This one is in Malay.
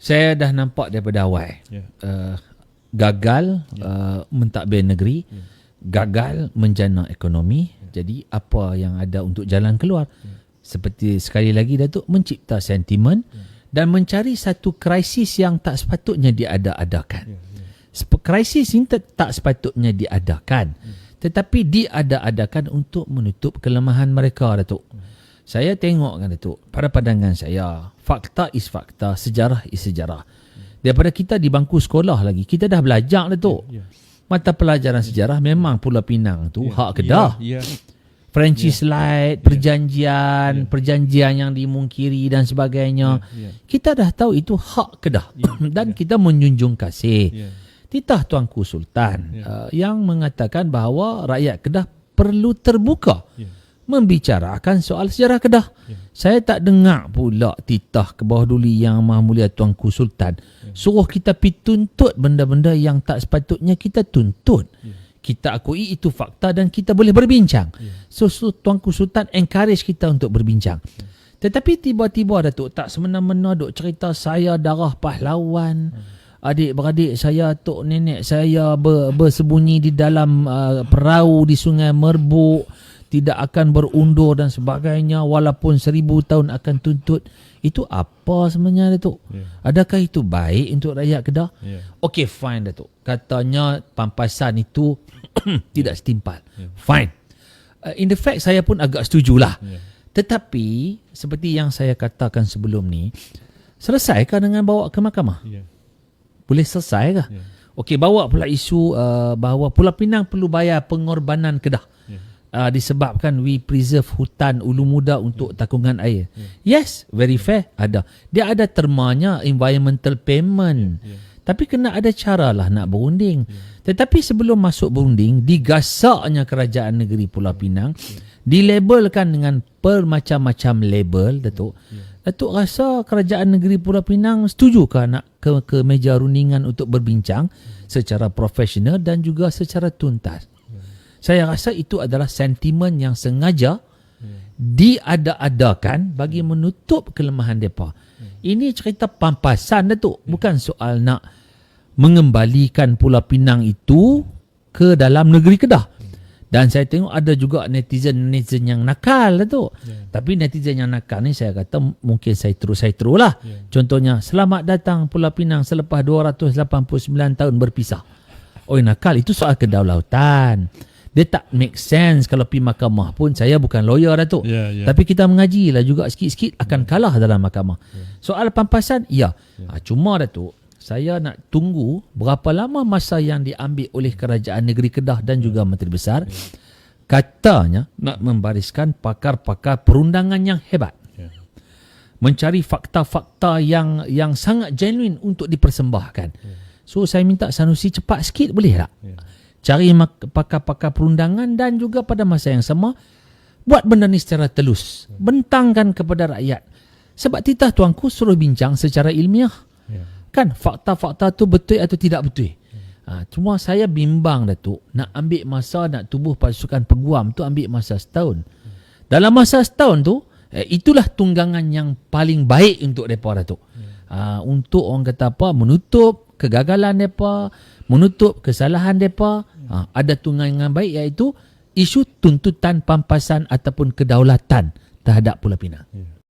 Saya dah nampak daripada awal. Ya. Uh, gagal uh, mentadbir negeri, gagal menjana ekonomi. Jadi apa yang ada untuk jalan keluar? Seperti sekali lagi Datuk mencipta sentimen dan mencari satu krisis yang tak sepatutnya diada-adakan. Sep- Krisis ini tak, sepatutnya diadakan. Tetapi diada-adakan untuk menutup kelemahan mereka Datuk. Saya tengok kan Datuk, pada pandangan saya, fakta is fakta, sejarah is sejarah. Daripada kita di bangku sekolah lagi, kita dah belajar Datuk. Ya. Mata pelajaran sejarah memang Pulau Pinang tu hak Kedah. Ya. Francis Light, perjanjian, perjanjian yang dimungkiri dan sebagainya. Ya. Kita dah tahu itu hak Kedah Ya, dan kita menjunjung kasih. Ya. Titah Tuanku Sultan Ya. uh, yang mengatakan bahawa rakyat Kedah perlu terbuka Ya. Membicarakan soal sejarah Kedah. Ya. Saya tak dengar pula titah ke bawah duli yang Maha Mulia Tuanku Sultan Ya. suruh kita pi tuntut benda-benda yang tak sepatutnya kita tuntut. Ya. Kita akui itu fakta dan kita boleh berbincang. Ya. So, so Tuanku Sultan encourage kita untuk berbincang. Tetapi tiba-tiba Datuk tak semena-mena duk cerita saya darah pahlawan. Adik-beradik saya, tok nenek saya ber, bersembunyi di dalam uh, perahu di sungai Merbuk. Tidak akan berundur dan sebagainya walaupun seribu tahun akan tuntut. Itu apa sebenarnya Datuk? Ya. Adakah itu baik untuk rakyat Kedah? Ya. Okey fine Datuk. Katanya pampasan itu tidak setimpal. Fine. Uh, in the fact saya pun agak setujulah. Ya. Tetapi seperti yang saya katakan sebelum ni, selesaikah dengan bawa ke mahkamah? Ya. Boleh selesai kah? Ya. Okey, bawa pula isu uh, bahawa Pulau Pinang perlu bayar pengorbanan Kedah. Ya. Uh, disebabkan we preserve hutan ulu muda untuk takungan air. Yes, very fair ada. Dia ada termanya environmental payment. Ya. Tapi kena ada cara lah nak berunding. Tetapi sebelum masuk berunding, digasaknya kerajaan negeri Pulau Pinang, dilabelkan dengan bermacam-macam label, Datuk. Datuk rasa kerajaan negeri Pulau Pinang setujukah nak ke, ke meja rundingan untuk berbincang secara profesional dan juga secara tuntas? Saya rasa itu adalah sentimen yang sengaja diada-adakan bagi menutup kelemahan mereka. Ini cerita pampasan Datuk, bukan soal nak mengembalikan Pulau Pinang itu ke dalam negeri Kedah. Dan saya tengok ada juga netizen-netizen yang nakal Datuk. Tapi netizen yang nakal ni saya kata mungkin saya terus saya terus lah. Contohnya, selamat datang Pulau Pinang selepas 289 tahun berpisah. Oi nakal itu soal kedaulatan. Dia tak make sense kalau pergi mahkamah pun saya bukan lawyer Datuk. Ya, ya. Tapi kita mengaji lah juga sikit-sikit akan kalah dalam mahkamah. Soal pampasan, ya. Ha, cuma Datuk, saya nak tunggu berapa lama masa yang diambil oleh kerajaan negeri Kedah dan juga Menteri Besar. Katanya nak membariskan pakar-pakar perundangan yang hebat. Mencari fakta-fakta yang yang sangat genuine untuk dipersembahkan. So saya minta Sanusi cepat sikit boleh tak? Ya. Cari pakar-pakar perundangan dan juga pada masa yang sama buat benda ni secara telus. Bentangkan kepada rakyat. Sebab titah tuanku suruh bincang secara ilmiah. Ya. Kan fakta-fakta tu betul atau tidak betul. Ha, cuma saya bimbang Datuk nak ambil masa nak tubuh pasukan peguam tu ambil masa setahun. Dalam masa setahun tu eh, itulah tunggangan yang paling baik untuk mereka Datuk. Ha, untuk orang kata apa menutup kegagalan mereka, menutup kesalahan mereka. Ha, ada tunggangan baik iaitu isu tuntutan pampasan ataupun kedaulatan terhadap Pulau Pinang. Ya.